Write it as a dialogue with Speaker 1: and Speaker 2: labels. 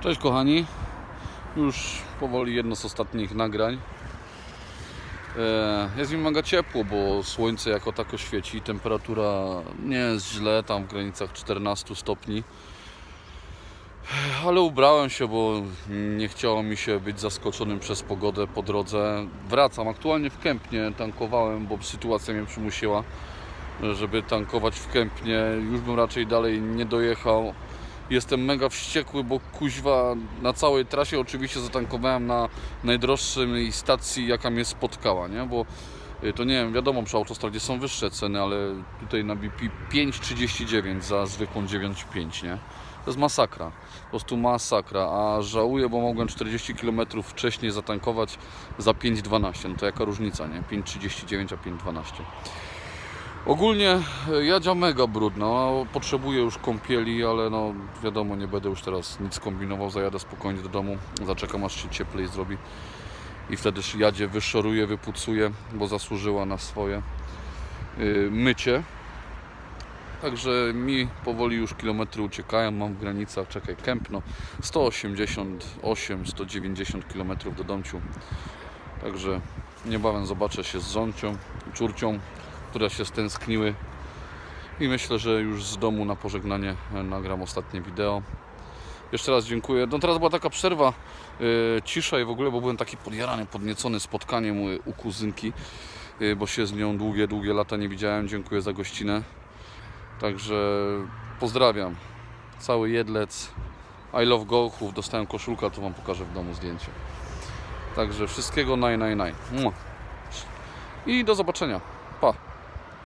Speaker 1: Cześć kochani, już powoli jedno z ostatnich nagrań. E, Jest mi mega ciepło, bo słońce jako tako świeci, temperatura nie jest źle, tam w granicach 14 stopni. Ale ubrałem się, bo nie chciało mi się być zaskoczonym przez pogodę po drodze. Wracam aktualnie w Kępnie, tankowałem, bo sytuacja mnie przymusiła, żeby tankować w Kępnie. Już bym raczej dalej nie dojechał. Jestem mega wściekły, bo kuźwa na całej trasie oczywiście zatankowałem na najdroższej stacji, jaka mnie spotkała, nie? Bo y, to nie wiem, wiadomo, przy autostradzie są wyższe ceny, ale tutaj na BP 5,39 za zwykłą 9,5, nie? To jest masakra, po prostu masakra, a żałuję, bo mogłem 40 km wcześniej zatankować za 5,12, no to jaka różnica, nie? 5,39 a 5,12. Ogólnie e, jadzia mega brudna, no, potrzebuję już kąpieli, ale no wiadomo, nie będę już teraz nic kombinował, zajadę spokojnie do domu, zaczekam aż się cieplej zrobi i wtedy jadzie wyszoruje, wypucuje, bo zasłużyła na swoje yy, mycie. Także mi powoli już kilometry uciekają, mam w granicach, czekaj, Kępno 188, 190 km do Domciu. Także niebawem zobaczę się z Zoncią, Czurcią, które się stęskniły i myślę, że już z domu na pożegnanie e, nagram ostatnie wideo. Jeszcze raz dziękuję. No teraz była taka przerwa, e, cisza i w ogóle, bo byłem taki podjarany, podniecony spotkaniem u, u kuzynki, e, bo się z nią długie, długie lata nie widziałem. Dziękuję za gościnę. Także pozdrawiam. Cały Jedlec. I love Gołchów. Dostałem koszulkę, to Wam pokażę w domu zdjęcie. Także wszystkiego naj, naj, naj. I do zobaczenia. Pa.